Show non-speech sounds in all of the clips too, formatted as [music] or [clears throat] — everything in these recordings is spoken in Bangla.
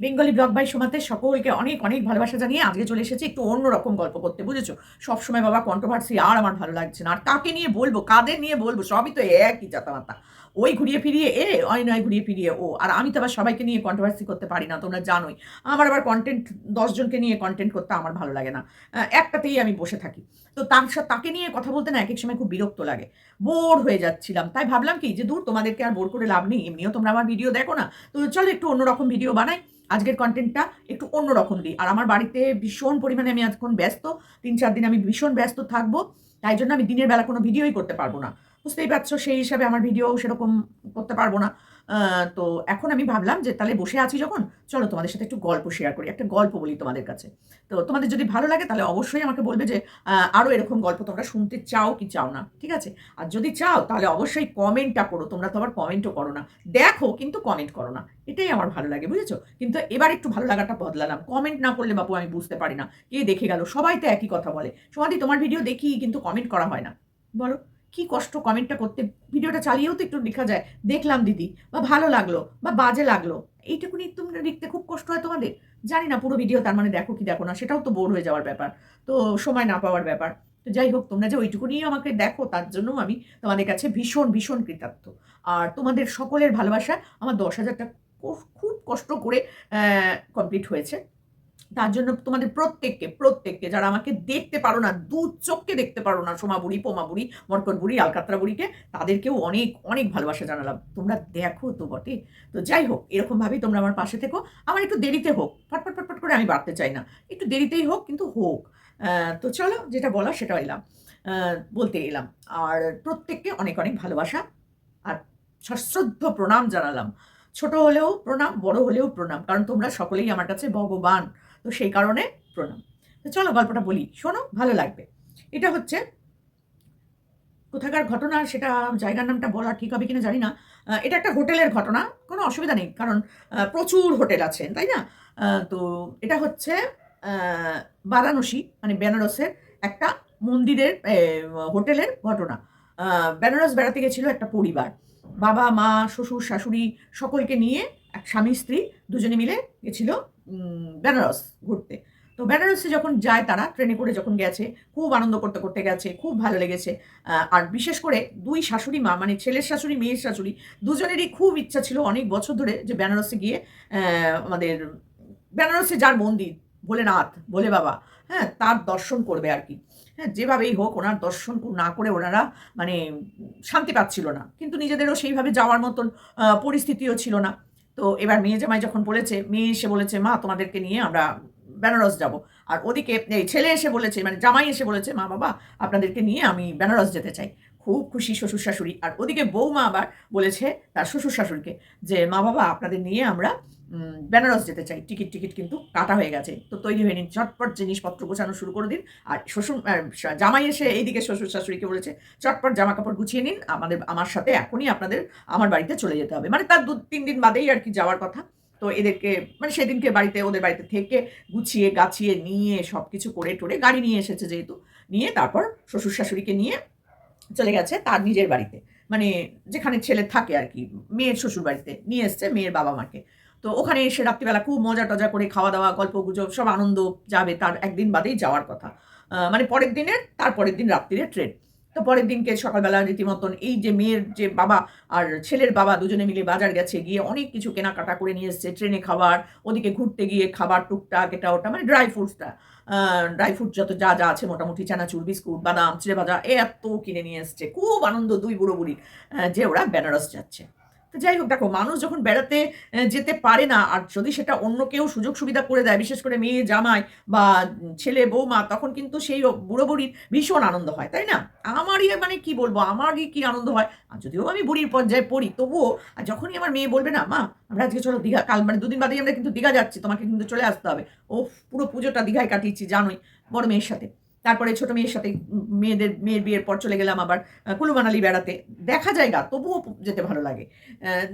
বেঙ্গলি ব্লগ বাই সোমাতে সকলকে অনেক অনেক ভালোবাসা জানিয়ে আজকে চলে এসেছি একটু অন্যরকম গল্প করতে, বুঝেছ? সবসময় বাবা কন্ট্রোভার্সি আর আমার ভালো লাগছে না। আর কাকে নিয়ে বলব? কাদের নিয়ে বলব? সবই তো একই চাতামাতা ওই ঘুরিয়ে ফিরিয়ে, এ ওই নয়, ঘুরিয়ে ফিরিয়ে, ও। আর আমি তো আবার সবাইকে নিয়ে কন্ট্রোভার্সি করতে পারি না, তোমরা জানোই। আমার আবার কন্টেন্ট দশজনকে নিয়ে কন্টেন্ট করতে আমার ভালো লাগে না। একটাতেই আমি বসে থাকি। তো তার তাকে নিয়ে কথা বলতে না এক এক সময় খুব বিরক্ত লাগে। বোর হয়ে যাচ্ছিলাম। তাই ভাবলাম কি, যে দূর তোমাদেরকে আর বোর করে লাভ নেই, এমনিও তোমরা আমার ভিডিও দেখো না। তো চলো একটু অন্যরকম ভিডিও বানাই। আজকের কন্টেন্টটা একটু অন্যরকম দিই। আর আমার বাড়িতে ভীষণ পরিমাণে আমি এখন ব্যস্ত। তিন, চার দিন আমি ভীষণ ব্যস্ত থাকব। তাই জন্য আমি দিনের বেলা কোনো ভিডিওই করতে পারব না। বুঝতেই পারছ, সেই হিসাবে আমার ভিডিও সেরকম করতে পারব না। তো এখন আমি ভাবলাম যে তাহলে বসে আছি যখন, চলো তোমাদের সাথে একটু গল্প শেয়ার করি, একটা গল্প বলি তোমাদের কাছে। তো তোমাদের যদি ভালো লাগে তাহলে অবশ্যই আমাকে বলবে যে আরও এরকম গল্প তোমরা শুনতে চাও কি চাও না, ঠিক আছে? আর যদি চাও তাহলে অবশ্যই কমেন্টটা করো, তোমরা তো আবার কমেন্টও করো না। দেখো কিন্তু কমেন্ট করো না, এটাই আমার ভালো লাগে, বুঝেছ? কিন্তু এবার একটু ভালো লাগাটা বদলালাম কমেন্ট না করলে বাপু আমি বুঝতে পারি না, কে দেখে গেল? সবাই তো একই কথা বলে। সমাধি তোমার ভিডিও দেখি কিন্তু কমেন্ট করা হয় না, বলো। কি কষ্ট কমেন্টটা করতে, ভিডিওটা চালিয়েও তো একটু লেখা যায়। দেখলাম দিদি, বা ভালো লাগল, বা বাজে লাগল। এইটুকুনি তোমরা লিখতে খুব কষ্ট হয় তোমাদের? জানি না, পুরো ভিডিও তার মানে দেখো কি দেখো না, সেটাও তো বোর হয়ে যাওয়ার ব্যাপার। তো সময় না পাওয়ার ব্যাপার। তো যাই হোক, তোমরা যে ওইটুকুনি আমাকে দেখো, তার জন্য আমি তোমাদের কাছে ভীষণ ভীষণ কৃতার্থ আর তোমাদের সকলের ভালোবাসা আমার দশ হাজারটা খুব কষ্ট করে কমপ্লিট হয়েছে। তার জন্য তোমাদের প্রত্যেককে প্রত্যেককে যারা আমাকে দেখতে পারো না, দু চোখকে দেখতে পারো না, সোমা বুড়ি, পোমা বুড়ি, মরকট বুড়ি, আলকাতরা বুড়িকে, তাদেরকেও অনেক অনেক ভালোবাসা জানালাম। তোমরা দেখো তো বটে। তো যাই হোক, এরকমভাবেই তোমরা আমার পাশে থেকো। আমার একটু দেরিতে হোক ফটফট ফটফট করে আমি বাড়তে চাই না। একটু দেরিতেই হোক, কিন্তু হোক। তো চলো, যেটা বলা সেটা এলাম। বলতে এলাম। আর প্রত্যেককে অনেক অনেক ভালোবাসা আর সশ্রদ্ধ প্রণাম জানালাম। ছোট হলেও প্রণাম, বড় হলেও প্রণাম। কারণ তোমরা সকলেই আমার কাছে ভগবান। তো সেই কারণে প্রণাম। তো চলো গল্পটা বলি। শোনো, ভালো লাগবে। এটা হচ্ছে, কোথাকার ঘটনা সেটা জায়গার নামটা বলা ঠিক হবে কিনা জানি না। এটা একটা হোটেলের ঘটনা, কোনো অসুবিধা নেই, কারণ প্রচুর হোটেল আছে তাই না? তো এটা হচ্ছে বারাণসী মানে বেনারসের একটা মন্দিরের হোটেলের ঘটনা। বেনারস বেড়াতে গেছিল একটা পরিবার। বাবা, মা, শ্বশুর, শাশুড়ি সকলকে নিয়ে এক স্বামী, স্ত্রী দুজনে মিলে গেছিল বেনারস ঘুরতে। তো বেনারসে যখন যায় তারা, ট্রেনে করে যখন গেছে, খুব আনন্দ করতে করতে গেছে, খুব ভালো লেগেছে। আর বিশেষ করে দুই শাশুড়ি মা মানে ছেলের শাশুড়ি, মেয়ের শাশুড়ি, দুজনেরই খুব ইচ্ছা ছিল অনেক বছর ধরে যে বেনারসে গিয়ে আমাদের বেনারসে যার মন্দির, ভোলেনাথ, ভোলে বাবা হ্যাঁ তার দর্শন করবে আর কি। হ্যাঁ যেভাবেই হোক ওনার দর্শন না করে ওনারা মানে শান্তি পাচ্ছিল না। কিন্তু নিজেদেরও সেইভাবে যাওয়ার মতন পরিস্থিতিও ছিল না। তো এবার মেয়ে জামাই যখন বলেছে, মেয়ে এসে বলেছে, মা, তোমাদেরকে নিয়ে আমরা বেনারস যাব। আর ওদিকে এই ছেলে এসে বলেছে মানে জামাই এসে বলেছে, মা, বাবা, আপনাদেরকে নিয়ে আমি বেনারস যেতে চাই। খুব খুশি শ্বশুর শাশুড়ি আর ওদিকে বৌমা আবার বলেছে, তার শ্বশুর শাশুড়িকে যে, মা, বাবা, আপনাদের নিয়ে আমরা বেনারস যেতে চাই। টিকিট টিকিট কিন্তু কাটা হয়ে গেছে। তো তৈরি হয়ে নিন। চটপট জিনিসপত্র গোছানো শুরু করে দিন। আর শ্বশুর জামাই এসে এইদিকে শ্বশুর শাশুড়িকে বলেছে, চটপট জামা কাপড় গুছিয়ে নিন। আমাদের, আমার সাথে এখনই আপনাদের আমার বাড়িতে চলে যেতে হবে। মানে তার দু তিন দিন বাদেই আর কি যাওয়ার কথা। তো এদেরকে মানে সেদিনকে বাড়িতে, ওদের বাড়িতে থেকে গুছিয়ে, গাছিয়ে, নিয়ে সব কিছু করে টোরে গাড়ি নিয়ে এসেছে যেহেতু। নিয়ে তারপর শ্বশুর শাশুড়িকে নিয়ে চলে গেছে তার নিজের বাড়িতে। মানে যেখানে ছেলে থাকে আর কি, মেয়ের শ্বশুর বাড়িতে নিয়ে এসছে মেয়ের বাবা মাকে তো ওখানে এসে রাত্রিবেলা খুব মজা টজা করে খাওয়া দাওয়া, গল্প গুজব, সব আনন্দ যাবে তার একদিন বাদেই যাওয়ার কথা। মানে পরের দিনের, তার পরের দিন রাত্রিরে ট্রেন তো পরের দিনকে সকালবেলা রীতিমতন এই যে মেয়ের যে বাবা আর ছেলের বাবা দুজনে মিলে বাজার গেছে, গিয়ে অনেক কিছু কেনাকাটা করে নিয়ে এসছে ট্রেনে খাবার, ওদিকে ঘুরতে গিয়ে খাবার টুকটাক, এটা ওটা মানে ড্রাই ফ্রুটসটা ড্রাই ফ্রুট যত যা যা আছে, মোটামুটি চানাচুর, বিস্কুট, বাদাম, চিড়ে ভাজা, এত কিনে নিয়ে এসছে। খুব আনন্দ দুই বুড়ো বুড়ি যে ওরা বেনারস যাচ্ছে। যাই হোক, দেখো, মানুষ যখন বেড়াতে যেতে পারে না, আর যদি সেটা অন্য কেউ সুযোগ সুবিধা করে দেয়, বিশেষ করে মেয়ে, জামাই বা ছেলে, বৌমা, তখন কিন্তু সেই বুড়ো বুড়ির ভীষণ আনন্দ হয়, তাই না? আমারই মানে কি বলব, আমারই কি আনন্দ হয়। আর যদিও আমি বুড়ির পর্যায়ে পড়ি, তবুও, আর যখনই আমার মেয়ে বলবে না, মা, আমরা আজকে চলো দীঘা, কাল মানে দুদিন বাদেই আমরা কিন্তু দীঘা যাচ্ছি, তোমাকে কিন্তু চলে আসতে হবে। ও পুরো পুজোটা দীঘায় কাটিয়েছি, জানোই, বড় মেয়ের সাথে। তারপরে ছোট মেয়ের সাথে মেয়েদের, মেয়ের বিয়ের পর চলে গেলাম আবার কুলু মানালি বেড়াতে। দেখা জায়গা, তবুও যেতে ভালো লাগে।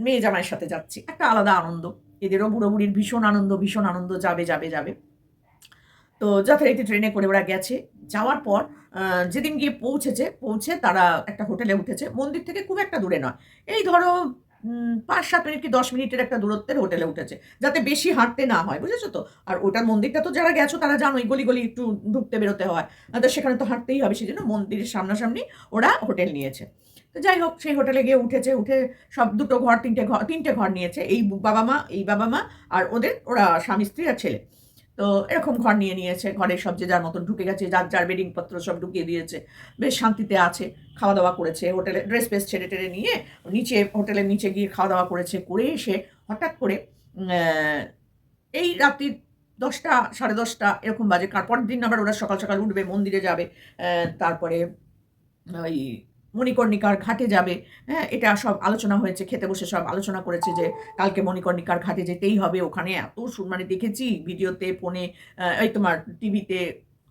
মেয়ে জামাইয়ের সাথে যাচ্ছি। একটা আলাদা আনন্দ। এদেরও বুড়ো বুড়ির ভীষণ আনন্দ ভীষণ আনন্দ, যাবে যাবে যাবে। তো যথারীতি ট্রেনে করে ওরা গেছে। যাওয়ার পর যেদিন গিয়ে পৌঁছেছে, পৌঁছে তারা একটা হোটেলে উঠেছে। মন্দির থেকে খুব একটা দূরে নয়। এই ধরো পাঁচ সাত মিনিট কি দশ মিনিটের একটা দূরত্বের হোটেলে উঠেছে, যাতে বেশি হাঁটতে না হয়, বুঝেছ তো? আর ওটার মন্দিরটা তো যারা গেছো, তারা জানো ওই গলি গলি একটু ঢুকতে বেরোতে হয়। তো সেখানে তো হাঁটতেই হবে সেই জন্য মন্দিরের সামনাসামনি ওরা হোটেল নিয়েছে। তো যাই হোক, সেই হোটেলে গিয়ে উঠেছে, উঠে সব দুটো ঘর, তিনটে ঘর তিনটে ঘর নিয়েছে, এই বাবা মা, এই বাবা মা আর ওদের, ওরা স্বামী স্ত্রী আর ছেলে। তো এরকম ঘর নিয়ে নিয়েছে ঘরে সব যে যার মতন ঢুকে গেছে, যার যার বেডিং পত্র সব ঢুকিয়ে দিয়েছে, বেশ শান্তিতে আছে খাওয়া দাওয়া করেছে হোটেলে ড্রেস ফ্রেস ছেড়ে টেড়ে নিয়ে নিচে হোটেলের নিচে গিয়ে খাওয়া দাওয়া করেছে, করে এসে হঠাৎ করে এই রাত্রি দশটা, সাড়ে দশটা এরকম বাজে, কার পরের দিন আবার ওরা সকাল সকাল উঠবে, মন্দিরে যাবে তারপরে ওই মণিকর্ণিকার ঘাটে যাবে। হ্যাঁ এটা সব আলোচনা হয়েছে, খেতে বসে সব আলোচনা করেছে যে, কালকে মণিকর্ণিকার ঘাটে যেতেই হবে। ওখানে এত মানে দেখেছি ভিডিওতে, ফোনে এই তোমার টিভিতে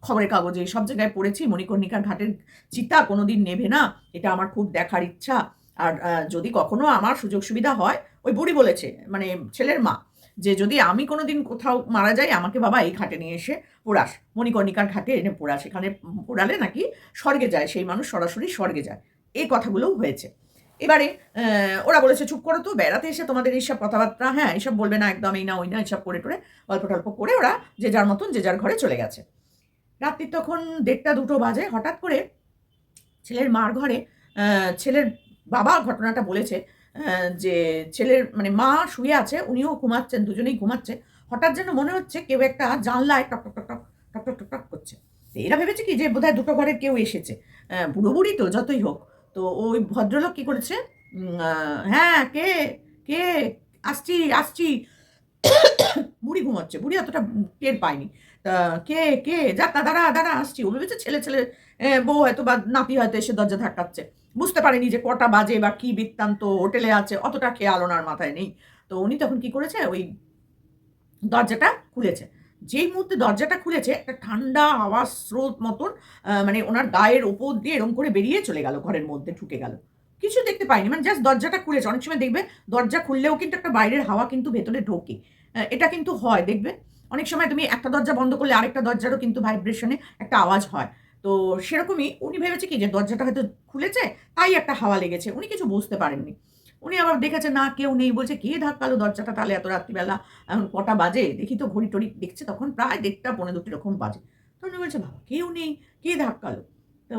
খবরের কাগজে, সব জায়গায় পড়েছি মণিকর্ণিকার ঘাটের চিতা কোনোদিন নেবে না। এটা আমার খুব দেখার ইচ্ছা। আর যদি কখনো আমার সুযোগ সুবিধা হয়, ওই বুড়ি বলেছে মানে ছেলের মা যে যদি আমি কোনো দিন কোথাও মারা যাই, আমাকে বাবা এই খাটে নিয়ে এসে পোড়াস। মণিকর্ণিকার খাটে এনে পোড়াস। এখানে পোড়ালে নাকি স্বর্গে যায়, সেই মানুষ সরাসরি স্বর্গে যায়। এই কথাগুলোও হয়েছে। এবারে ওরা বলেছে, চুপ করো তো, বেড়াতে এসে তোমাদের এইসব কথাবার্তা হ্যাঁ এইসব বলবে না, একদম এই না, ওই না, এইসব করে টরে গল্প টল্প করে ওরা যে যার মতন, যে যার ঘরে চলে গেছে। রাত্রি তখন দেড়টা, দুটো বাজে। হঠাৎ করে ছেলের মার ঘরে ছেলের বাবা ঘটনাটা বলেছে যে ছেলের মানে মা শুয়ে আছে, উনিও ঘুমাচ্ছেন, দুজনেই ঘুমাচ্ছে, হঠাৎ যেন মনে হচ্ছে কেউ একটা জানলায় টক টক টক টক টক টক টক করছে। এরা ভেবেছে কি যে বোধহয় দুটো ঘরের কেউ এসেছে। বুড়ো বুড়ি তো, যতই হোক। তো ওই ভদ্রলোক কি করেছে? হ্যাঁ কে? কে? আসছি আসছি। বুড়ি ঘুমাচ্ছে। বুড়ি অতটা টের পায়নি। তা কে কে? যাত্রা দাঁড়া দাঁড়া, আসছি। ও ভেবেছে ছেলে ছেলে বউ হয়তো বা নাতি হয়তো এসে দরজা ধাক্কাচ্ছে। বুঝতে পারেনি যে কটা বাজে বা কি বৃত্তান্ত হোটেলে আছে, অতটা খেয়াল ওনার মাথায় নেই। তো উনি তখন কি করেছে, ওই দরজাটা খুলেছে। যেই মুহূর্তে দরজাটা খুলেছে, একটা ঠান্ডা আওয়াজ স্রোত মতন মানে ওনার গায়ের ওপর দিয়ে এরকম করে বেরিয়ে চলে গেল, ঘরের মধ্যে ঢুকে গেল। কিছু দেখতে পাইনি মানে জাস্ট দরজাটা খুলেছে। অনেক সময় দেখবে দরজা খুললেও কিন্তু একটা বাইরের হাওয়া কিন্তু ভেতরে ঢোকে। এটা কিন্তু হয়, দেখবে? অনেক সময় তুমি একটা দরজা বন্ধ করলে আরেকটা দরজারও কিন্তু ভাইব্রেশনে একটা আওয়াজ হয়। তো সেরকমই উনি ভেবেছে কি যে দরজাটা হয়তো খুলেছে, তাই একটা হাওয়া লেগেছে। উনি কিছু বুঝতে পারেননি। উনি আবার দেখেছে, না, কেউ নেই। বলছে, কে ধাক্কালো দরজাটা তাহলে এত রাত্রিবেলা? এখন কটা বাজে? দেখি তো ঘড়ি টড়ি দেখছে তখন প্রায় দেড়টা পনেরো দুটি রকম বাজে। তখন উনি বলছে, বাবা, কেউ নেই। কে ধাক্কালো? তো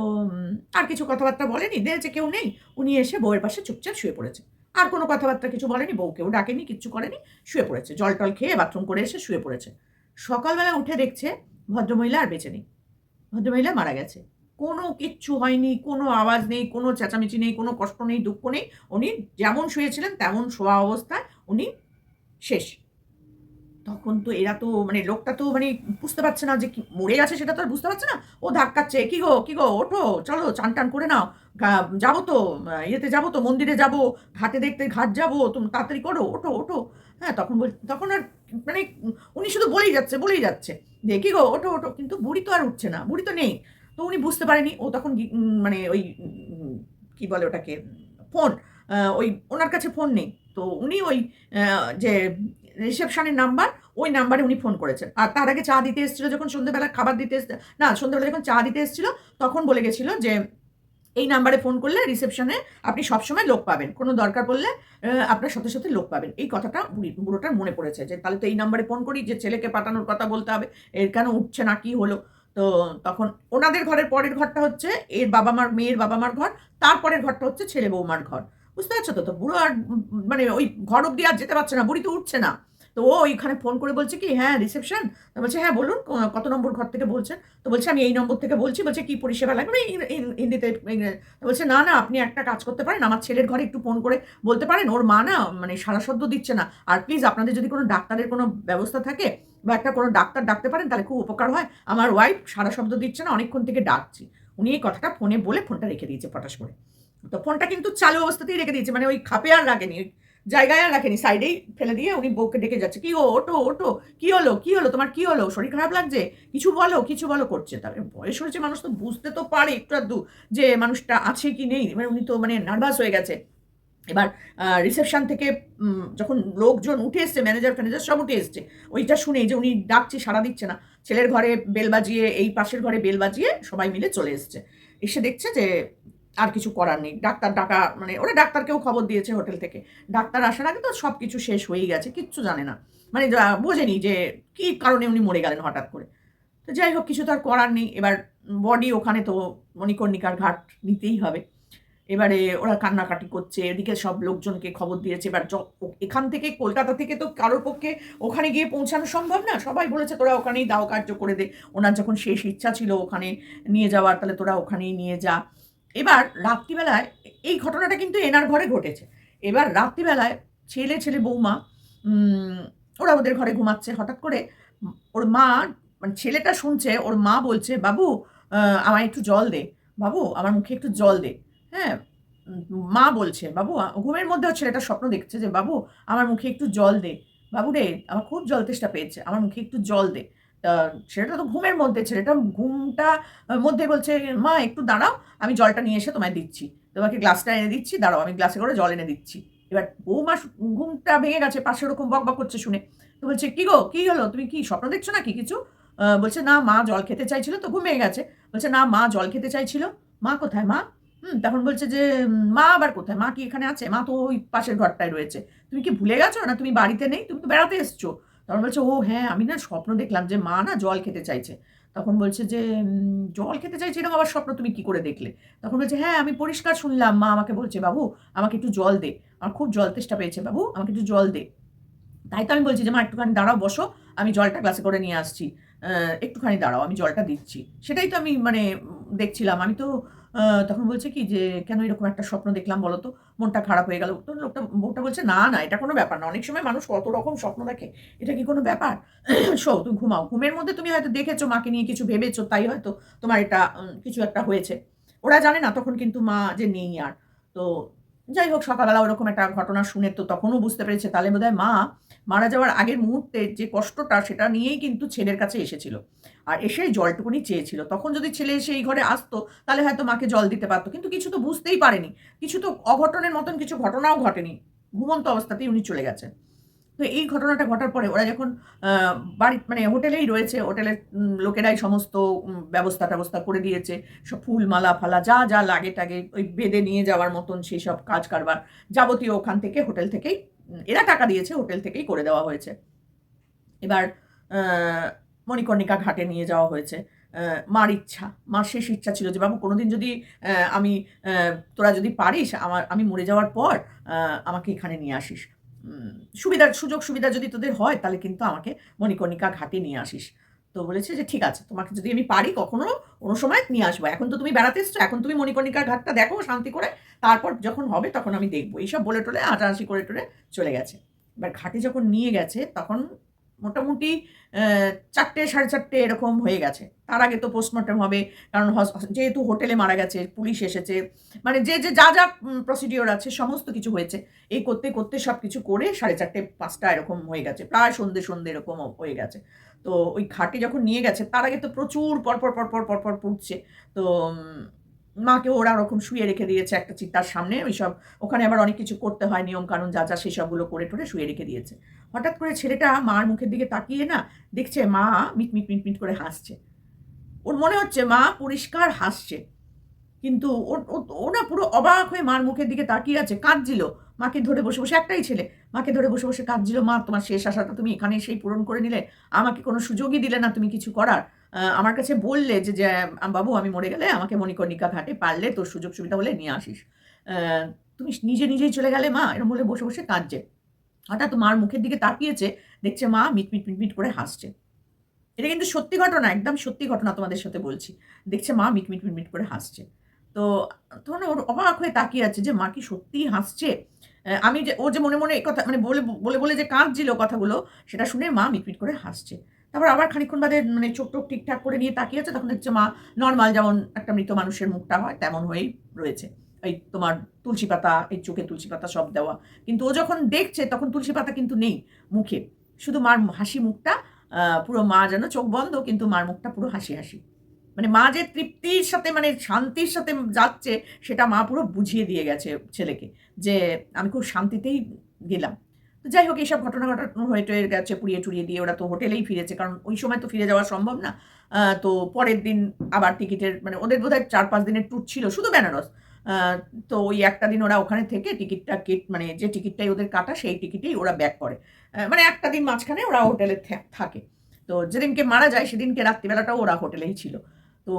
আর কিছু কথাবার্তা বলেনি। দেখেছে কেউ নেই, উনি এসে বউয়ের পাশে চুপচাপ শুয়ে পড়েছে। আর কোনো কথাবার্তা কিছু বলেনি, বউকেও ডাকেনি, কিচ্ছু করেনি, শুয়ে পড়েছে। জল টল খেয়ে বাথরুম করে এসে শুয়ে পড়েছে। সকালবেলা উঠে দেখছে, ভদ্রমহিলা আর বেঁচে নেই। ভদ্রমহিলা মারা গেছে। কোনো কিচ্ছু হয়নি, কোনো আওয়াজ নেই, কোনো চেঁচামেচি নেই, কোনো কষ্ট নেই, দুঃখ নেই। উনি যেমন শুয়েছিলেন তেমন শোয়া অবস্থায় উনি শেষ। তখন তো এরা তো মানে লোকটা তো মানে বুঝতে পারছে না যে কি মরে গেছে সেটা তো আর বুঝতে পারছে না। ও ধাক্কাচ্ছে, কি গো কি গো, ওঠো, চলো, চান টান করে নাও। যাব তো ইয়েতে যাব তো, মন্দিরে যাব, ঘাটে দেখতে ঘাট যাব, তুমি তাড়াতাড়ি করো, ওঠো ওঠো। হ্যাঁ তখন বল, তখন আর মানে উনি শুধু বলেই যাচ্ছে বলেই যাচ্ছে। কি গো, ওঠো ওঠো, কিন্তু বুড়ি তো আর উঠছে না, বুড়ি তো নেই। তো উনি বুঝতে পারেনি, ও তখন মানে ওই কি বলে ওটাকে, ফোন ওই ওনার কাছে ফোন নেই। তো উনি ওই যে রিসেপশনের নাম্বার, ওই নাম্বারে উনি ফোন করেছেন। আর তার আগে চা দিতে এসেছিল যখন সন্ধ্যেবেলা, খাবার দিতে এসছে না, সন্ধ্যেবেলা যখন চা দিতে এসেছিল, তখন বলে গেছিল যে এই নাম্বারে ফোন করলে রিসেপশনে আপনি সবসময় লোক পাবেন। কোনো দরকার পড়লে আপনার সাথে সাথে লোক পাবেন। এই কথাটা বুড়ি বুড়োটার মনে পড়েছে যে, তাহলে তো এই নাম্বারে ফোন করি যে, ছেলেকে পাঠানোর কথা বলতে হবে, এর কেন উঠছে না, কি হলো? তো তখন ওনাদের ঘরের পরের ঘরটা হচ্ছে এর বাবা মার মেয়ের বাবা মার ঘর, তারপরের ঘরটা হচ্ছে ছেলে বৌমার ঘর। বুঝতে পারছ তো? তো বুড়ো আর মানে ওই ঘর অব্দি আর যেতে পারছে না, বুড়ি তো উঠছে না। তো ও ওইখানে ফোন করে বলছে কি হ্যাঁ রিসেপশন তো বলছে হ্যাঁ বলুন কত নম্বর ঘর থেকে বলছেন? তো বলছে, আমি এই নম্বর থেকে বলছি, বলছে, কি পরিষেবা লাগবে? হিন্দিতে বলছে, না না, আপনি একটা কাজ করতে পারেন, আমার ছেলের ঘরে একটু ফোন করে বলতে পারেন, ওর মা না মানে সারা শব্দ দিচ্ছে না। আর প্লিজ আপনাদের যদি কোনো ডাক্তারের কোনো ব্যবস্থা থাকে, বা একটা কোনো ডাক্তার ডাকতে পারেন, তাহলে খুব উপকার হয়। আমার ওয়াইফ সারা শব্দ দিচ্ছে না, অনেকক্ষণ থেকে ডাকছি। উনি এই কথাটা ফোনে বলে ফোনটা রেখে দিয়েছে পটাশ করে। তো ফোনটা কিন্তু চালু অবস্থাতেই রেখে দিয়েছে মানে ওই খাপে আর রাখেনি জায়গায় আর রাখেনি সাইডেই ফেলে দিয়ে উনি বউকে ডেকে যাচ্ছে। কি ও ওটো ওটো কি হলো কি হলো, তোমার কি হলো? শরীর খারাপ লাগছে? কিছু বলো কিছু বলো করছে। তারপরে বয়স হয়েছে, মানুষ তো বুঝতে তো পারে একটু আধটু যে মানুষটা আছে কি নেই। মানে উনি তো মানে নার্ভাস হয়ে গেছে। এবার রিসেপশন থেকে যখন লোকজন উঠে এসছে ম্যানেজার ফ্যানেজার সব উঠে এসছে, ওইটা শুনে যে উনি ডাকছে, সাড়া দিচ্ছে না, ছেলের ঘরে বেল বাজিয়ে, এই পাশের ঘরে বেল বাজিয়ে সবাই মিলে চলে এসছে। এসে দেখছে যে আর কিছু করার নেই। ডাক্তার ডাকা মানে ওরা ডাক্তারকেও খবর দিয়েছে হোটেল থেকে। ডাক্তার আসার আগে তো সব কিছু শেষ হয়েই গেছে, কিচ্ছু জানে না। মানে বোঝেনি যে কী কারণে উনি মরে গেলেন হঠাৎ করে। তো যাই হোক, কিছু তো আর করার নেই। এবার বডি ওখানে তো মণিকর্ণিকার ঘাট নিতেই হবে। এবারে ওরা কান্নাকাটি করছে, এদিকে সব লোকজনকে খবর দিয়েছে। এবার এখান থেকে কলকাতা থেকে তো কারোর পক্ষে ওখানে গিয়ে পৌঁছানো সম্ভব না। সবাই বলেছে, তোরা ওখানেই দাও কার্য করে দে। ওনার যখন শেষ ইচ্ছা ছিল ওখানে নিয়ে যাওয়ার, তাহলে তোরা ওখানেই নিয়ে যা। এবার রাত্রিবেলায় এই ঘটনাটা কিন্তু এনার ঘরে ঘটেছে। এবার রাত্রিবেলায় ছেলে ছেলে বৌমা ওরা ওদের ঘরে ঘুমাচ্ছে। হঠাৎ করে ওর মা মানে ছেলেটা শুনছে, ওর মা বলছে, বাবু আমায় একটু জল দে। বাবু, আমার মুখে একটু জল দে। হ্যাঁ মা বলছে, বাবু ঘুমের মধ্যেও ছেলেটা স্বপ্ন দেখছে যে, বাবু, আমার মুখে একটু জল দে। বাবু রে, আমার খুব জল তেষ্টা পেয়েছে, আমার মুখে একটু জল দে। ছেলেটা তো ঘুমের মধ্যে, ছেলেটা ঘুমটা মধ্যে বলছে, মা, একটু দাঁড়াও, আমি জলটা নিয়ে এসে তোমায় দিচ্ছি। তোমাকে গ্লাসটা এনে দিচ্ছি, দাঁড়াও, আমি গ্লাসে করে জল এনে দিচ্ছি। এবার বৌমা ঘুমটা ভেঙে গেছে, পাশে ওরকম বক বক করছে শুনে। তো বলছে, কি গো, কি হলো? তুমি কি স্বপ্ন দেখছ নাকি কিছু? বলছে, না, মা জল খেতে চাইছিল তো ঘুমিয়ে গেছে। বলছে, না, মা জল খেতে চাইছিল। মা কোথায়, মা? হুম, তখন বলছে যে মা আবার কোথায়? মা কি এখানে আছে? মা তো ওই পাশের ঘরটায় রয়েছে। তুমি কি ভুলে গেছো? না, তুমি বাড়িতে নেই? তুমি তো বেড়াতে এসছো। তখন বলছে, ও হ্যাঁ আমি না স্বপ্ন দেখলাম যে মা না জল খেতে চাইছে। তখন বলছে যে জল খেতে চাইছে এরকম আবার স্বপ্ন তুমি কি করে দেখলে? তখন বলছে হ্যাঁ আমি পরিষ্কার শুনলাম, মা আমাকে বলছে, বাবু, আমাকে একটু জল দে, আমার খুব জল তেষ্টা পেয়েছে, বাবু, আমাকে একটু জল দে। তাই তো আমি বলছি যে, মা, একটুখানি দাঁড়াও, বসো, আমি জলটা গ্লাসে করে নিয়ে আসছি। একটুখানি দাঁড়াও, আমি জলটা দিচ্ছি। সেটাই তো আমি মানে দেখছিলাম। আমি তো তখন বলছে কি যে, কেন এরকম একটা স্বপ্ন দেখলাম বলো তো? মনটা খারাপ হয়ে গেল। তো লোকটা, বউটা বলছে, না না, এটা কোনো ব্যাপার না। অনেক সময় মানুষ কত রকম স্বপ্ন দেখে, এটা কি কোনো ব্যাপার? [clears throat] শো, তুমি ঘুমাও। ঘুমের মধ্যে তুমি হয়তো দেখেছ মাকে নিয়ে কিছু ভেবেছো, তাই হয়তো তোমার এটা কিছু একটা হয়েছে। ওরা জানে না তখন কিন্তু মা যে নেই আর। তো যাই হোক, সকালবেলা ওরকম একটা ঘটনা শুনে তো তখনও বুঝতে পেরেছে তাহলে বোধহয় মা মারা যাওয়ার আগের মুহূর্তে যে কষ্টটা সেটা নিয়েই কিন্তু ছেলের কাছে এসেছিল। আর এসেই জলটুকুনি চেয়েছিল। তখন যদি ছেলে এসে এই ঘরে আসতো, তাহলে হয়তো মাকে জল দিতে পারতো। কিন্তু কিছু তো বুঝতেই পারেনি। কিছু তো অঘটনের মতন কিছু ঘটনাও ঘটেনি। ঘুমন্ত অবস্থাতেই উনি চলে গেছেন। তো এই ঘটনাটা ঘটার পরে ওরা যখন বাড়ি মানে হোটেলেই রয়েছে, হোটেলের লোকেরাই সমস্ত ব্যবস্থা ট্যবস্থা করে দিয়েছে। সব ফুল মালা ফালা যা যা লাগে টাগে, ওই বেঁধে নিয়ে যাওয়ার মতন সেই সব কাজ কারবার যাবতীয় ওখান থেকে, হোটেল থেকেই এরা টাকা দিয়েছে, হোটেল থেকেই করে দেওয়া হয়েছে। এবার মণিকর্ণিকা ঘাটে নিয়ে যাওয়া হয়েছে। মার ইচ্ছা, মার শেষ ইচ্ছা ছিল যে, বাবু, কোনোদিন যদি আমি তোরা যদি পারিস, আমার, আমি মরে যাওয়ার পর আমাকে এখানে নিয়ে আসিস। সুবিধার, সুযোগ সুবিধা যদি তোদের হয়, তাহলে কিন্তু আমাকে মণিকর্ণিকা ঘাটে নিয়ে আসিস। তো বলেছে যে, ঠিক আছে, তোমাকে যদি আমি পারি কখনো, কোনো সময় নিয়ে আসব। এখন তো তুমি বেড়াতে এসছো, এখন তুমি মণিকর্ণিকার ঘাটটা দেখো, শান্তি করে। তারপর যখন হবে, তখন আমি দেখব। এইসব বলে টলে হাঁটাহাসি করে টোলে চলে গেছে। এবার ঘাটে যখন নিয়ে গেছে, তখন মোটামুটি চারটে, সাড়ে চারটে এরকম হয়ে গেছে। তার আগে তো পোস্টমর্টম হবে, কারণ যেহেতু হোটেলে মারা গেছে, পুলিশ এসেছে মানে যে যে, যা যা প্রসিডিওর আছে, সমস্ত কিছু হয়েছে, এই করতে করতে সব কিছু করে সাড়ে চারটে, পাঁচটা এরকম হয়ে গেছে, প্রায় সন্ধে সন্ধে এরকম হয়ে গেছে। তো ওই ঘাটে যখন নিয়ে গেছে, তার আগে তো প্রচুর পরপর পরপর পরপর পুড়ছে। তো মাকে ওরা ওরকম শুয়ে রেখে দিয়েছে একটা চিত্তার সামনে ওই সব ওখানে আবার অনেক কিছু করতে হয়, নিয়ম কানুন যা যা সেই সবগুলো করে টোরে শুয়ে রেখে দিয়েছে। হঠাৎ করে ছেলেটা মার মুখের দিকে তাকিয়ে না দেখছে মা মিট মিট মিট মিট করে হাসছে। ওর মনে হচ্ছে মা পরিষ্কার হাসছে। কিন্তু ও- না পুরো অবাক হয়ে মার মুখের দিকে তাকিয়ে আছে, কাঁদছিল। মাকে ধরে বসে বসে, একটাই ছেলে, মাকে ধরে বসে বসে কাঁদছিল, মা, তোমার শেষ আশাটা তুমি এখানে সেই পূরণ করে নিলে, আমাকে কোনো সুযোগই দিলে না তুমি কিছু করার। আমার কাছে বললে যে যে বাবু, আমি মরে গেলে আমাকে মণিকর্ণিকা ঘাটে পারলে তোর সুযোগ সুবিধা হলে নিয়ে আসিস। তুমি নিজে নিজেই চলে গেলে মা এরকম বলে বসে বসে কাঁদছে। হঠাৎ মার মুখের দিকে তাকিয়েছে, দেখছে মা মিটমিট মিট মিট মিট করে হাসছে। এটা কিন্তু সত্যি ঘটনা, একদম সত্যি ঘটনা তোমাদের সাথে বলছি। দেখছে মা মিটমিট মিট মিট মিট করে হাসছে। তো তখন ওর অবাক হয়ে তাকিয়ে আছে যে, মা কি সত্যিই হাসছে? আমি যে, ও যে মনে মনে কথা মানে বলে বলে বলে যে কাঁদছিল কথাগুলো, সেটা শুনে মা মিটমিট করে হাসছে। তারপর আবার খানিকক্ষণ বাদে মানে চোখ টোক ঠিকঠাক করে নিয়ে তাকিয়ে আছে তখন দেখছে মা নর্মাল যেমন একটা মৃত মানুষের মুখটা হয়, তেমন হয়েই রয়েছে। এই তোমার তুলসী পাতা, এই চোখে তুলসী পাতা সব দেওয়া। কিন্তু ও যখন দেখছে, তখন তুলসী পাতা কিন্তু নেই মুখে। শুধু মার হাসি মুখটা পুরো মা যেন চোখ বন্ধ, কিন্তু মার মুখটা পুরো হাসি হাসি। মানে মা যে তৃপ্তির সাথে মানে শান্তির সাথে যাচ্ছে, সেটা মা পুরো বুঝিয়ে দিয়ে গেছে ছেলেকে যে আমি খুব শান্তিতেই গেলাম। তো যাই হোক এইসব ঘটনা ঘটনা হয়ে গেছে পুড়িয়ে টুড়িয়ে দিয়ে ওরা তো হোটেলেই ফিরেছে, কারণ ওই সময় তো ফিরে যাওয়া সম্ভব না। তো পরের দিন আবার টিকিটের মানে ওদের বোধহয় চার পাঁচ দিনের ট্যুর ছিল, শুধু বেনারস। তো ওই একটা দিন ওরা ওখানে থেকে টিকিটটা কেট মানে যে টিকিটটাই ওদের কাটা, সেই টিকিটেই ওরা ব্যাক করে। মানে একটা দিন মাঝখানে ওরা হোটেলে থাকে। তো যেদিনকে মারা যায়, সেদিনকে রাত্রিবেলাটাও ওরা হোটেলেই ছিল। তো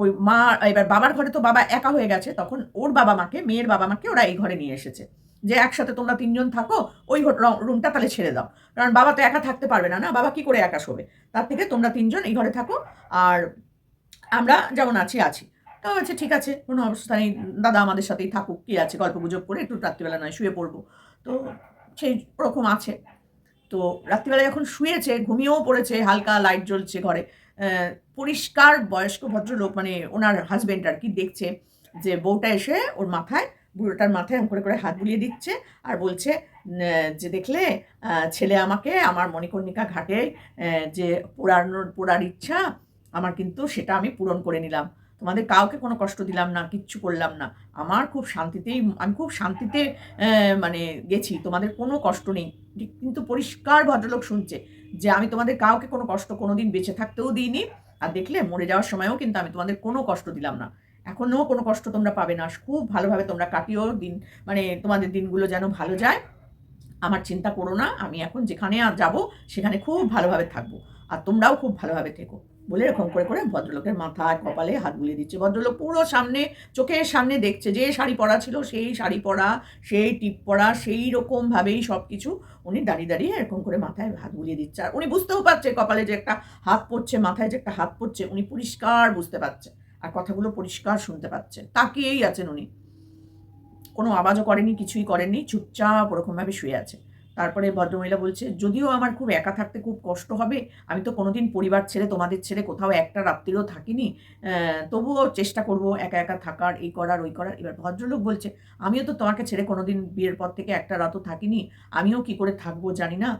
ওই মা, এবার বাবার ঘরে তো বাবা একা হয়ে গেছে, তখন ওর বাবা মাকে, মেয়ের বাবা মাকে ওরা এই ঘরে নিয়ে এসেছে। যে একসাথে তোমরা তিনজন থাকো, ওই রুমটা তাহলে ছেড়ে দাও। কারণ বাবা তো একা থাকতে পারবে না না? বাবা কি করে একা শোবে? তার থেকে তোমরা তিনজন এই ঘরে থাকো, আর আমরা যেমন আছি আছি। তো বলছে, ঠিক আছে, কোনো অবস্থা নেই, দাদা আমাদের সাথেই থাকুক, কি আছে, গল্প গুজব করে একটু রাত্রিবেলা নয়, শুয়ে পড়ব। তো সেই ওরকম আছে। তো রাত্রিবেলা যখন শুয়েছে, ঘুমিয়েও পড়েছে, হালকা লাইট জ্বলছে ঘরে পরিষ্কার বয়স্ক ভদ্রলোক মানে ওনার হাজব্যান্ড আর কি, দেখছে যে বউটা এসে ওর মাথায় বুড়োটার মাথায় করে করে হাত বুলিয়ে দিচ্ছে আর বলছে যে দেখলে ছেলে আমাকে আমার মণিকর্ণিকা ঘাটে যে পোড়ানোর, পোড়ার ইচ্ছা, আমার কিন্তু সেটা আমি পূরণ করে নিলাম। তোমাদের কাউকে কোনো কষ্ট দিলাম না, কিচ্ছু করলাম না। আমার খুব শান্তিতেই, আমি খুব শান্তিতে মানে গেছি, তোমাদের কোনো কষ্ট নেই। কিন্তু পরিষ্কার ভদ্রলোক শুনছে যে আমি তোমাদের কাউকে কোনো কষ্ট কোনো দিন বেঁচে থাকতেও দিইনি। আর দেখলে, মরে যাওয়ার সময়ও কিন্তু আমি তোমাদের কোনো কষ্ট দিলাম না। এখনও কোনো কষ্ট তোমরা পাবে না। খুব ভালোভাবে তোমরা কাটিও দিন মানে তোমাদের দিনগুলো যেন ভালো যায়। আমার চিন্তা করো না, আমি এখন যেখানে আর যাব, সেখানে খুব ভালোভাবে থাকব। আর তোমরাও খুব ভালোভাবে থেকো। বলে এরকম করে করে ভদ্রলোকের মাথায়, কপালে হাত বুলিয়ে দিচ্ছে। ভদ্রলোক পুরো সামনে, চোখের সামনে দেখছে, যে শাড়ি পরা ছিল সেই শাড়ি পরা, সেই টিপ পরা, সেই রকমভাবেই সব কিছু উনি দাঁড়িয়ে দাঁড়িয়ে এরকম করে মাথায় হাত বুলিয়ে দিচ্ছে। আর উনি বুঝতেও পারছে কপালে যে একটা হাত পড়ছে, মাথায় যে একটা হাত পড়ছে, উনি পরিষ্কার বুঝতে পারছে। আর কথাগুলো পরিষ্কার শুনতে পাচ্ছেন তাকিয়েই আছেন উনি। কোনো আওয়াজও করেনি, কিছুই করেননি, চুপচাপ ওরকমভাবে শুয়ে আছে। তারপরে ভদ্রমহিলা বলছে, যদিও আমার খুব একা থাকতে খুব কষ্ট হবে, আমি তো কোনোদিন পরিবার ছেড়ে তোমাদের ছেড়ে কোথাও একটা রাত্রিরও থাকিনি তবুও চেষ্টা করব একা একা থাকার, এই করার, ওই করার। এবার ভদ্রলোক বলছে, আমিও তো তোমাকে ছেড়ে কোনোদিন বিয়ের পর থেকে একটা রাতও থাকিনি, আমিও কি করে থাকব জানি না।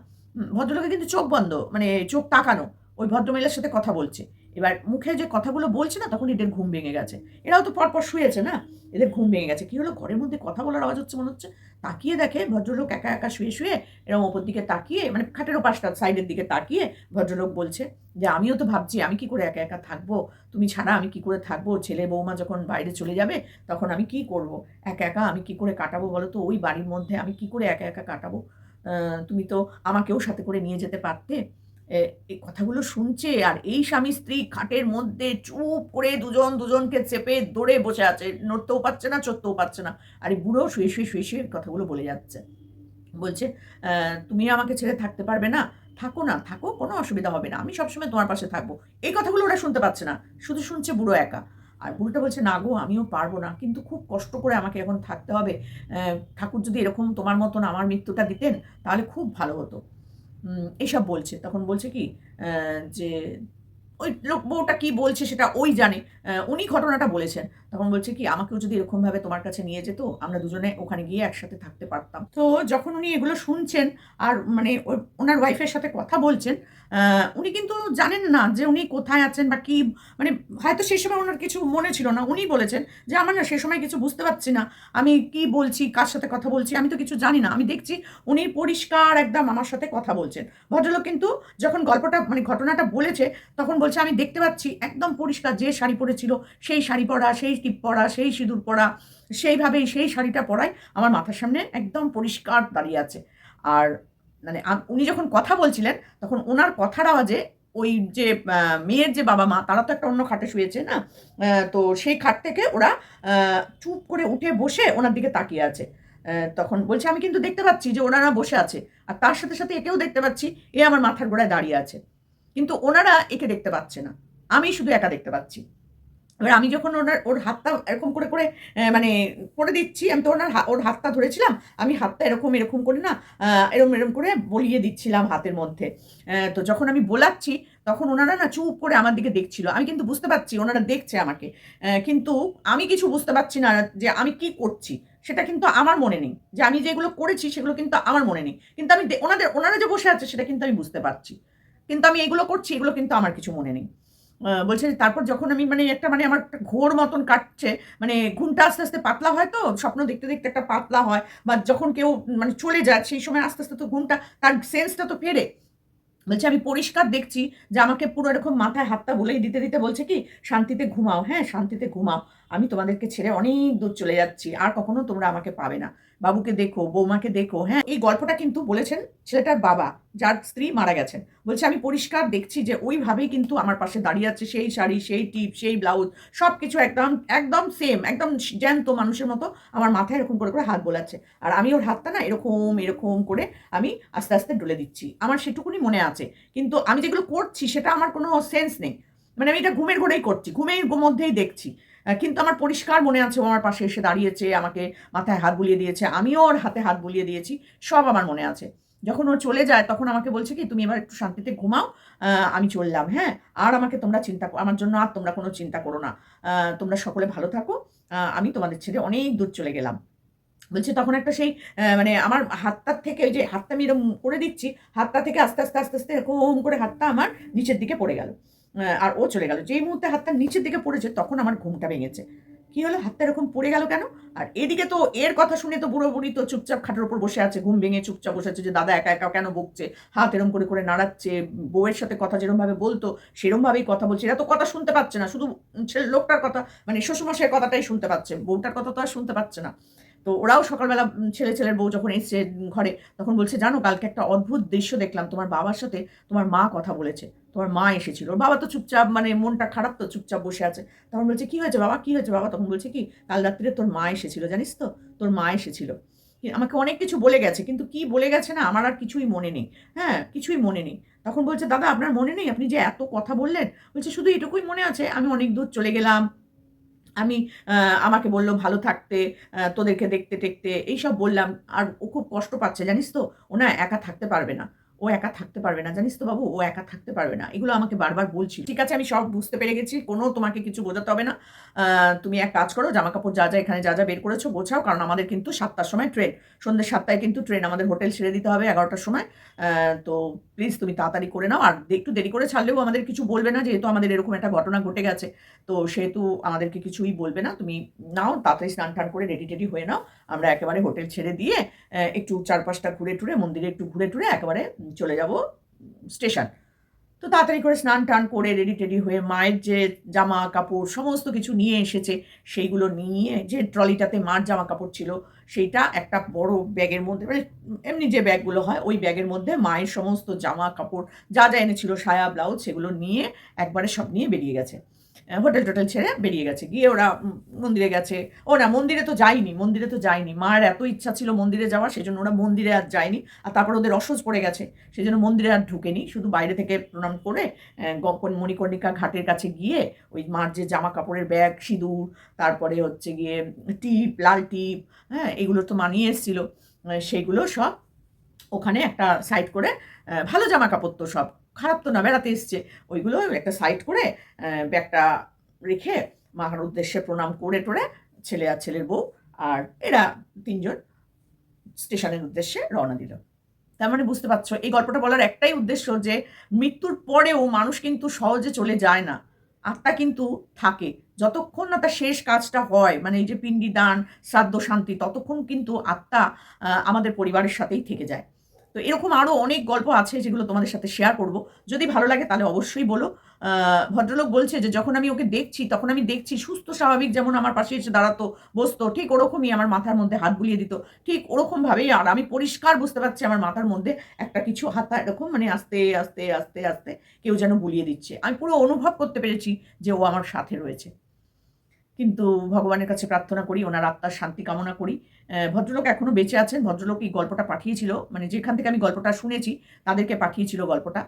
ভদ্রলোকে কিন্তু চোখ বন্ধ মানে চোখ তাকানো। ওই ভদ্রমহিলার সাথে কথা বলছে। এবার মুখে যে কথাগুলো বলছে না, তখন এদের ঘুম ভেঙে গেছে। এরাও তো পরপর শুয়েছে না? এদের ঘুম ভেঙে গেছে। কি হলো? ঘরের মধ্যে কথা বলার আওয়াজ হচ্ছে, মনে হচ্ছে? তাকিয়ে দেখে ভদ্রলোক একা একা শুয়ে শুয়ে এরকম ওপর দিকে তাকিয়ে মানে খাটের ওপাশটা সাইডের দিকে তাকিয়ে ভদ্রলোক বলছে যে, আমিও তো ভাবছি, আমি কি করে একা একা থাকব? তুমি ছাড়া আমি কি করে থাকব? ছেলে বৌমা যখন বাইরে চলে যাবে, তখন আমি কি করব? একা একা আমি কি করে কাটাবো বলো তো? ওই বাড়ির মধ্যে আমি কি করে একা একা কাটাবো? তুমি তো আমাকেও সাথে করে নিয়ে যেতে পারতে। এই কথাগুলো শুনছে আর এই স্বামী স্ত্রী খাটের মধ্যে চুপ করে দুজন দুজনকে চেপে দৌড়ে বসে আছে। নড়তেও পারছে না, চড়তেও পারছে না। আর এই বুড়ো, শুয়ে শুয়ে শুয়ে শুয়ে কথাগুলো বলে যাচ্ছে। বলছে তুমি আমাকে ছেড়ে থাকতে পারবে না? থাকো না, থাকো, কোনো অসুবিধা হবে না। আমি সবসময় তোমার পাশে থাকব। এই কথাগুলো ওরা শুনতে পাচ্ছে না। শুধু শুনছে বুড়ো একা। আর বুড়োটা বলছে, না গো, আমিও পারব না। কিন্তু খুব কষ্ট করে আমাকে এখন থাকতে হবে। ঠাকুর যদি এরকম তোমার মতন আমার মৃত্যুটা দিতেন, তাহলে খুব ভালো হতো। উম, এইসব বলছে। তখন বলছে কি যে ওই লোক বউটা কি বলছে সেটা ওই জানে। উনি ঘটনাটা বলেছেন। তখন বলছে কি, আমাকেও যদি এরকমভাবে তোমার কাছে নিয়ে যেত, আমরা দুজনে ওখানে গিয়ে একসাথে থাকতে পারতাম। তো যখন উনি এগুলো শুনছেন আর মানে ওনার ওয়াইফের সাথে কথা বলছেন উনি কিন্তু জানেন না যে উনি কোথায় আছেন বা কি মানে হয়তো সেই সময় ওনার কিছু মনে ছিল না। উনি বলেছেন যে, আমার না সেই সময় কিছু বুঝতে পারছি না। আমি কি বলছি, কার সাথে কথা বলছি, আমি তো কিছু জানি না। আমি দেখছি উনি পরিষ্কার একদম আমার সাথে কথা বলছেন। ভদ্রলোক কিন্তু যখন গল্পটা মানে ঘটনাটা বলেছে, তখন বলছে, আমি দেখতে পাচ্ছি একদম পরিষ্কার যে শাড়ি পরেছিল, সেই শাড়ি পরা, সেই টিপ পরা, সেই সিঁদুর পরা, সেইভাবেই সেই শাড়িটা পরাই আমার মাথার সামনে একদম পরিষ্কার দাঁড়িয়ে আছে। আর মানে উনি যখন কথা বলছিলেন, তখন ওনার কথার আওয়াজে ওই যে মেয়ের যে বাবা মা, তারা তো একটা অন্য খাটে শুয়েছে না? তো সেই খাট থেকে ওরা চুপ করে উঠে বসে ওনার দিকে তাকিয়ে আছে। তখন বলছে, আমি কিন্তু দেখতে পাচ্ছি যে ওনারা বসে আছে, আর তার সাথে সাথে একেও দেখতে পাচ্ছি, এ আমার মাথার গোড়ায় দাঁড়িয়ে আছে। কিন্তু ওনারা একে দেখতে পাচ্ছে না। আমি শুধু একা দেখতে পাচ্ছি। এবার আমি যখন ওনার ওর হাতটা এরকম করে করে মানে করে দিচ্ছি আমি তো ওনার ওর হাতটা ধরেছিলাম আমি হাতটা এরকম এরকম করে না আহ, এরম এরম করে বলিয়ে দিচ্ছিলাম হাতের মধ্যে। তো যখন আমি বোলাচ্ছি তখন ওনারা না চুপ করে আমার দিকে দেখছিল। আমি কিন্তু বুঝতে পারছি ওনারা দেখছে আমাকে। কিন্তু আমি কিছু বুঝতে পারছি না যে আমি কি করছি। সেটা কিন্তু আমার মনে নেই। যে আমি যেগুলো করেছি সেগুলো কিন্তু আমার মনে নেই। কিন্তু আমি ওনাদের ওনারা যে বসে আছে সেটা কিন্তু আমি বুঝতে পারছি। কিন্তু আমি এগুলো করছি, এগুলো কিন্তু আমার কিছু মনে নেই। বলছে তারপর যখন আমি মানে একটা মানে আমার একটা ঘোর মতন কাটছে মানে ঘুমটা আস্তে আস্তে পাতলা হয় তো, স্বপ্ন দেখতে দেখতে একটা পাতলা হয়, বা যখন কেউ মানে চলে যায়, সেই সময় আস্তে আস্তে তো ঘুমটা, তার সেন্সটা তো ফেরে। বলছে আমি পরিষ্কার দেখছি যে আমাকে পুরো এরকম মাথায় হাতটা বলেই দিতে দিতে বলছে কি, শান্তিতে ঘুমাও হ্যাঁ শান্তিতে ঘুমাও। আমি তোমাদেরকে ছেড়ে অনেক দূর চলে যাচ্ছি, আর কখনো তোমরা আমাকে পাবে না। বাবুকে দেখো, বৌমাকে দেখো হ্যাঁ? এই গল্পটা কিন্তু বলেছেন ছেলেটার বাবা, যার স্ত্রী মারা গেছেন। বলছে, আমি পরিষ্কার দেখছি যে ওইভাবেই কিন্তু আমার পাশে দাঁড়িয়ে আছে সেই শাড়ি, সেই টিপ, সেই ব্লাউজ সব কিছু একদম একদম সেম একদম জ্যান্ত মানুষের মতো আমার মাথায় এরকম করে করে হাত বোলাচ্ছে। আর আমি ওর হাতটা না এরকম এরকম করে আমি আস্তে আস্তে ডলে দিচ্ছি। আমার সেটুকুনি মনে আছে। কিন্তু আমি যেগুলো করছি সেটা আমার কোনো সেন্স নেই। মানে আমি এটা ঘুমের ঘরেই করছি, ঘুমের মধ্যেই দেখছি। কিন্তু আমার পরিষ্কার মনে আছে, ও আমার পাশে এসে দাঁড়িয়েছে, আমাকে মাথায় হাত বুলিয়ে দিয়েছে, আমিও ওর হাতে হাত বুলিয়ে দিয়েছি, সব আমার মনে আছে। যখন ও চলে যায়, তখন আমাকে বলছে কি, তুমি এবার একটু শান্তিতে ঘুমাও আমি চললাম হ্যাঁ? আর আমাকে তোমরা চিন্তা আমার জন্য আর তোমরা কোনো চিন্তা করো না তোমরা সকলে ভালো থাকো আমি তোমাদের ছেড়ে অনেক দূর চলে গেলাম। বলছে, তখন একটা সেই মানে আমার হাতটার থেকে ওই যে হাতটা আমি এরকম করে দিচ্ছি, হাতটা থেকে আস্তে আস্তে আস্তে আস্তে, এরকম করে হাতটা আমার নিচের দিকে পড়ে গেল। আর ও চলে গেল। যেই মুহূর্তে হাতটা নিচের দিকে পড়েছে, তখন আমার ঘুমটা ভেঙেছে। কি হলো? হাতটা এরকম পড়ে গেল কেন? আর এদিকে তো এর কথা শুনে তো বুড়ো বুড়ি তো চুপচাপ খাটের উপর বসে আছে, ঘুম ভেঙে চুপচাপ বসে আছে যে, দাদা একা একা কেন বকছে? হাত এরম করে করে নাড়াচ্ছে, বউয়ের সাথে কথা যেরকম ভাবে বলতো সেরম ভাবেই কথা বলছে। এরা তো কথা শুনতে পাচ্ছে না, শুধু লোকটার কথা মানে শ্বশুরমশাইয়ের কথাটাই শুনতে পাচ্ছে। বউটার কথা তো আর শুনতে পাচ্ছে না। তো ওরাও সকালবেলা ছেলে ছেলের বউ যখন এসছে ঘরে, তখন বলছে, জানো, কালকে একটা অদ্ভুত দৃশ্য দেখলাম। তোমার বাবার সাথে তোমার মা কথা বলেছে। তোমার মা এসেছিল। ওর বাবা তো চুপচাপ মানে মনটা খারাপ তো, চুপচাপ বসে আছে। তখন বলছে, কি হয়েছে বাবা? কি হয়েছে বাবা? তখন বলছে, কি, কাল রাত্রিরে তোর মা এসেছিল, জানিস তো? তোর মা এসেছিল। আমাকে অনেক কিছু বলে গেছে, কিন্তু কি বলে গেছে না, আমার আর কিছুই মনে নেই। হ্যাঁ কিছুই মনে নেই। তখন বলছে, দাদা, আপনার মনে নেই? আপনি যে এত কথা বললেন? বলছে, শুধু এটুকুই মনে আছে। আমি অনেক দূর চলে গেলাম। আমি আমাকে বলল, ভালো থাকতে তোদেরকে দেখতে টেকতে। এইসব বললাম, আর ও খুব কষ্ট পাচ্ছে, জানিস তো? ও না একা থাকতে পারবে না। ও একা থাকতে পারবে না। জানিস তো বাবু, ও একা থাকতে পারবে না। এগুলো আমাকে বারবার বলছি ঠিক আছে, আমি সব বুঝতে পেরে গেছি। কোনো তোমাকে কিছু বোঝাতে হবে না। তুমি এক কাজ করো জামা কাপড় যা যা এখানে যা যা বের করেছ গোছাও, কারণ আমাদের কিন্তু সাতটার সময় ট্রেন। সন্ধ্যে সাতটায় কিন্তু ট্রেন আমাদের হোটেল ছেড়ে দিতে হবে এগারোটার সময়। তো প্লিজ তুমি তাড়াতাড়ি করে নাও। আর একটু দেরি করে ছাড়লেও আমাদের কিছু বলবে না, যেহেতু আমাদের এরকম একটা ঘটনা ঘটে গেছে। তো সেহেতু আমাদেরকে কিছুই বলবে না। তুমি নাও, তাড়াতাড়ি স্নান টান করে রেডি টেডি হয়ে নাও। আমরা একেবারে হোটেল ছেড়ে দিয়ে একটু চারপাশটা ঘুরে টুরে, মন্দিরে একটু ঘুরে টুরে একেবারে চলে যাব স্টেশন। তো তাড়াতাড়ি করে স্নান টান করে রেডি টেডি হয়ে মায়ের যে জামা কাপড় সমস্ত কিছু নিয়ে এসেছে, সেইগুলো নিয়ে যে ট্রলিটাতে মার জামা কাপড় ছিল, সেইটা একটা বড় ব্যাগের মধ্যে মানে এমনি যে ব্যাগগুলো হয়, ওই ব্যাগের মধ্যে মায়ের সমস্ত জামা কাপড়, যা যা এনেছিল, সায়া, ব্লাউজ, সেগুলো নিয়ে একবারে সব নিয়ে বেরিয়ে গেছে। হোটেল টোটেল ছেড়ে বেরিয়ে গেছে। গিয়ে ওরা মন্দিরে গেছে। ও না, মন্দিরে তো যায়নি, মন্দিরে তো যায়নি। মার এত ইচ্ছা ছিল মন্দিরে যাওয়ার সেই জন্য ওরা মন্দিরে আর যায়নি। আর তারপর ওদের অসহ্য পড়ে গেছে সেই জন্য মন্দিরে আর ঢুকেনি। শুধু বাইরে থেকে প্রণাম করে মণিকর্ণিকা ঘাটের কাছে গিয়ে ওই মার যে জামা কাপড়ের ব্যাগ, সিঁদুর, তারপরে হচ্ছে গিয়ে টিপ, লাল টিপ হ্যাঁ এগুলো তো মানিয়ে এসেছিল। সেইগুলো সব ওখানে একটা সাইড করে ভালো জামা কাপড় তো সব খারাপ তো না, বেড়াতে এসছে। ওইগুলো একটা সাইড করে ব্যাগটা রেখে মার উদ্দেশ্যে প্রণাম করে টোরে ছেলে আর ছেলের বউ আর এরা তিনজন স্টেশনের উদ্দেশ্যে রওনা দিল। তার মানে বুঝতে পারছ, এই গল্পটা বলার একটাই উদ্দেশ্য যে মৃত্যুর পরেও মানুষ কিন্তু সহজে চলে যায় না, আত্মা কিন্তু থাকে। যতক্ষণ না তার শেষ কাজটা হয় মানে এই যে পিণ্ডি দান, শ্রাদ্ধ শান্তি, ততক্ষণ কিন্তু আত্মা আমাদের পরিবারের সাথেই থেকে যায়। তো এরকম আরও অনেক গল্প আছে যেগুলো তোমাদের সাথে শেয়ার করব। যদি ভালো লাগে তাহলে অবশ্যই বলো। ভদ্রলোক বলছে যে যখন আমি ওকে দেখছি, তখন আমি দেখছি সুস্থ, স্বাভাবিক যেমন আমার পাশে এসে দাঁড়াতো, বসতো, ঠিক ওরকমই আমার মাথার মধ্যে হাত বুলিয়ে দিত। ঠিক ওরকমভাবেই আর আমি পরিষ্কার বুঝতে পারছি আমার মাথার মধ্যে একটা কিছু হাতা এরকম মানে আস্তে আস্তে আস্তে আস্তে কেউ যেন বুলিয়ে দিচ্ছে। আমি পুরো অনুভব করতে পেরেছি যে ও আমার সাথে রয়েছে। কিন্তু ভগবানের কাছে প্রার্থনা করি, ওনার আত্মার শান্তি কামনা করি। ভদ্রলোক এখনও বেঁচে আছেন। ভদ্রলোক এই গল্পটা পাঠিয়েছিল মানে যেখান থেকে আমি গল্পটা শুনেছি তাদেরকে পাঠিয়েছিল গল্পটা।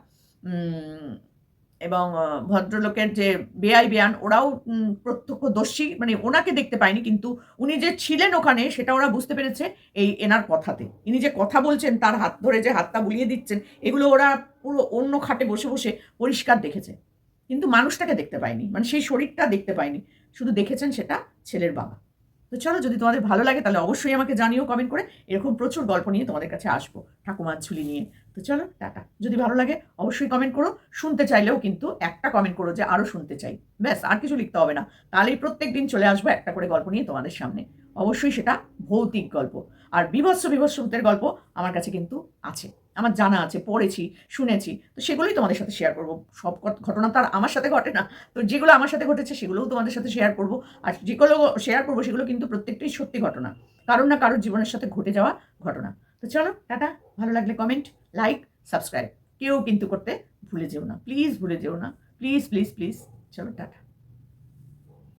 এবং ভদ্রলোকের যে বেআই বেয়ান ওরাও উম, প্রত্যক্ষদর্শী মানে ওনাকে দেখতে পায়নি কিন্তু উনি যে ছিলেন ওখানে সেটা ওরা বুঝতে পেরেছে এই এনার কথাতে। ইনি যে কথা বলছেন তার হাত ধরে যে হাতটা বুলিয়ে দিচ্ছেন এগুলো ওরা পুরো অন্য খাটে বসে বসে পরিষ্কার দেখেছে। কিন্তু মানুষটাকে দেখতে পায়নি মানে সেই শরীরটা দেখতে পায়নি শুধু দেখেছেন সেটা ছেলের বাবা। তো চলো, যদি তোমাদের ভালো লাগে, তাহলে অবশ্যই আমাকে জানিও কমেন্ট করে। এরকম প্রচুর গল্প নিয়ে তোমাদের কাছে আসব, ঠাকুমার ঝুলি নিয়ে। তো চলো, টাটা। যদি ভালো লাগে, অবশ্যই কমেন্ট করো। শুনতে চাইলেও কিন্তু একটা কমেন্ট করো যে আরও শুনতে চাই। ব্যাস, আর কিছু লিখতে হবে না। তাহলেই প্রত্যেক দিন চলে আসব একটা করে গল্প নিয়ে তোমাদের সামনে। অবশ্যই সেটা ভৌতিক গল্প। আর বিভৎস বিভৎস গল্প আমার কাছে কিন্তু আছে। আমার জানা আছে, পড়েছি, শুনেছি। তো সেগুলোই তোমাদের সাথে শেয়ার করব। সব ঘট- ঘটনা তো আর আমার সাথে ঘটে না। তো যেগুলো আমার সাথে ঘটেছে সেগুলোও তোমাদের সাথে শেয়ার করব। আর যেগুলো শেয়ার করব সেগুলো কিন্তু প্রত্যেকটাই সত্যি ঘটনা। কারোর না কারোর জীবনের সাথে ঘটে যাওয়া ঘটনা। তো চলো, টাটা। ভালো লাগলে কমেন্ট লাইক সাবস্ক্রাইব কেউ কিন্তু করতে ভুলে যেও না। প্লিজ ভুলে যেও না। প্লিজ প্লিজ প্লিজ চলো, টাটা।